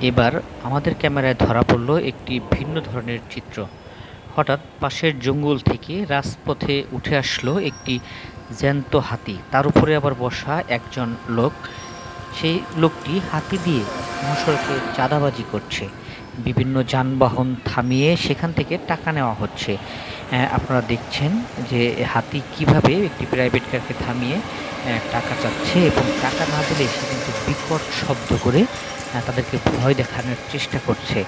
এবার আমাদের ক্যামেরায় ধরা পড়ল একটি ভিন্ন ধরনের চিত্র। হঠাৎ পাশের জঙ্গল থেকে রাজপথে উঠে আসলো একটি জ্যান্ত হাতি। তার উপরে আবার বসা একজন লোক। সেই লোকটি হাতি দিয়ে মহাসড়কে চাঁদাবাজি করছে। বিভিন্ন যানবাহন থামিয়ে সেখান থেকে টাকা নেওয়া হচ্ছে। আপনারা দেখছেন যে হাতি কীভাবে একটি প্রাইভেট কারকে থামিয়ে টাকা চাচ্ছে এবং টাকা না দিলে সে কিন্তু বিকট শব্দ করে তাদেরকে ভয় দেখানোর চেষ্টা করছে।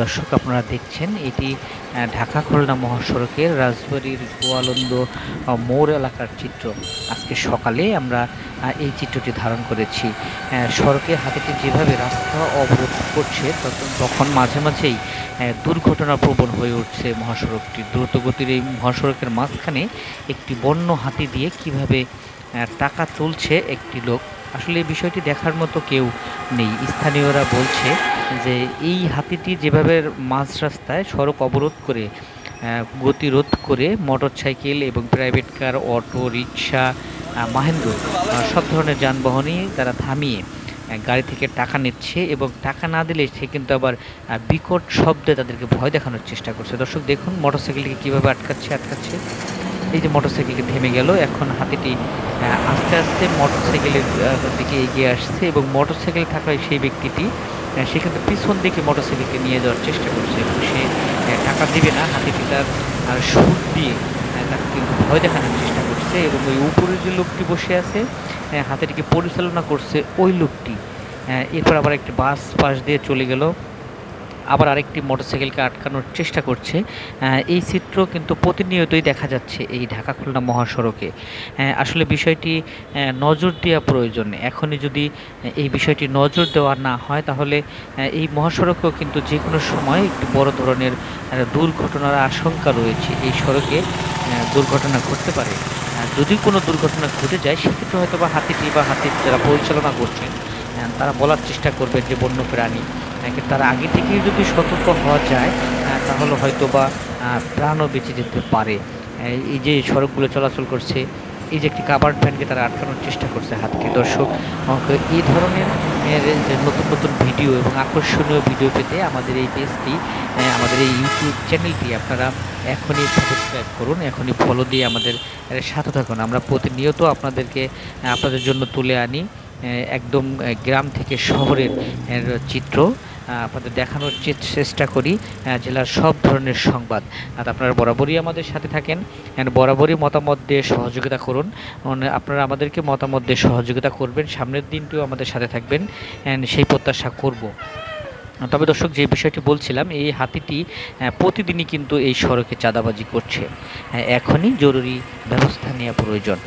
দর্শক, আপনারা দেখছেন এটি ঢাকা খুলনা মহাসড়কের রাজবাড়ির গোয়ালন্দ মোড় এলাকার চিত্র। আজকে সকালে আমরা এই চিত্রটি ধারণ করেছি। সড়কের হাতিটি যেভাবে রাস্তা অবরোধ করছে তখন মাঝে মাঝেই আহ, দুর্ঘটনা প্রবণ হয়ে উঠছে মহাসড়কটি। দ্রুতগতির এই মহাসড়কের মাঝখানে একটি বন্য হাতি দিয়ে কীভাবে টাকা তুলছে একটি লোক আসলে এই বিষয়টি দেখার মতো কেউ নেই। স্থানীয়রা বলছে যে এই হাতিটি যেভাবে মাঝ রাস্তায় সড়ক অবরোধ করে গতিরোধ করে মোটরসাইকেল এবং private car auto rickshaw Mahindra সব ধরনের যানবাহনই তারা থামিয়ে গাড়ি থেকে টাকা নিচ্ছে এবং টাকা না দিলে সে কিন্তু আবার বিকট শব্দে তাদেরকে ভয় দেখানোর চেষ্টা করছে। দর্শক, দেখুন মোটরসাইকেলকে কীভাবে আটকাচ্ছে আটকাচ্ছে। এই যে মোটরসাইকেলটি থেমে গেল, এখন হাতিটি আস্তে আস্তে মোটরসাইকেলের দিকে এগিয়ে আসছে এবং মোটরসাইকেল থাকায় সেই ব্যক্তিটি সে কিন্তু পিছন দিকে মোটরসাইকেলকে নিয়ে যাওয়ার চেষ্টা করছে। এবং সে টাকা দিবে না, হাতিটি তার সুর দিয়ে তাকে কিন্তু ভয় দেখানোর চেষ্টা করছে এবং ওই উপরে যে লোকটি বসে আছে আহ, হাতিটিকে পরিচালনা করছে ওই লোকটি। আহ, এরপর আবার একটি বাস পাশ দিয়ে চলে গেল। আবার আরেকটি মোটরসাইকেলকে আটকানোর চেষ্টা করছে। এই চিত্র কিন্তু প্রতিনিয়তই দেখা যাচ্ছে এই ঢাকা খুলনা মহাসড়কে। আসলে বিষয়টি নজর দেওয়া প্রয়োজন। এখনই যদি এই বিষয়টি নজর দেওয়া না হয় তাহলে এই মহাসড়কেও কিন্তু যে কোনো সময় একটি বড় ধরনের দুর্ঘটনার আশঙ্কা রয়েছে এই সড়কে। দুর্ঘটনা ঘটতে পারে। যদি কোনো দুর্ঘটনা ঘটে যায়, সেক্ষেত্রে হয়তো বা হাতিটি বা হাতির যারা পরিচালনা করছেন তারা বলার চেষ্টা করবে যে বন্য প্রাণী তার আগে থেকেই যদি সতর্ক হওয়া যায় তাহলে হয়তো বা প্রাণও বেঁচে যেতে পারে। এই যে সড়কগুলো চলাচল করছে এই যে একটি কাভার্ড ভ্যানকে তারা আটকানোর চেষ্টা করছে হাতকে। দর্শক এই ধরনের নতুন নতুন ভিডিও এবং আকর্ষণীয় ভিডিও পেতে আমাদের এই পেজটি আমাদের এই ইউটিউব চ্যানেলটি আপনারা এখনই সাবস্ক্রাইব করুন, এখনই ফলো দিয়ে আমাদের সাথে থাকুন। আমরা প্রতিনিয়ত আপনাদেরকে আপনাদের জন্য তুলে আনি একদম গ্রাম থেকে শহরের চিত্র। আপনাদের দেখানোর চেষ্টা করি জেলার সব ধরনের সংবাদ। আর আপনারা বরাবরই আমাদের সাথে থাকেন, and বরাবরই মতামত দিয়ে সহযোগিতা করুন। আপনারা আমাদেরকে মতামত দিয়ে সহযোগিতা করবেন, সামনের দিনটিও আমাদের সাথে থাকবেন অ্যান্ড সেই প্রত্যাশা করব। তবে দর্শক, যে বিষয়টি বলছিলাম, এই হাতিটি প্রতিদিনই কিন্তু এই সড়কে চাঁদাবাজি করছে। এখনই জরুরি ব্যবস্থা নেওয়া প্রয়োজন।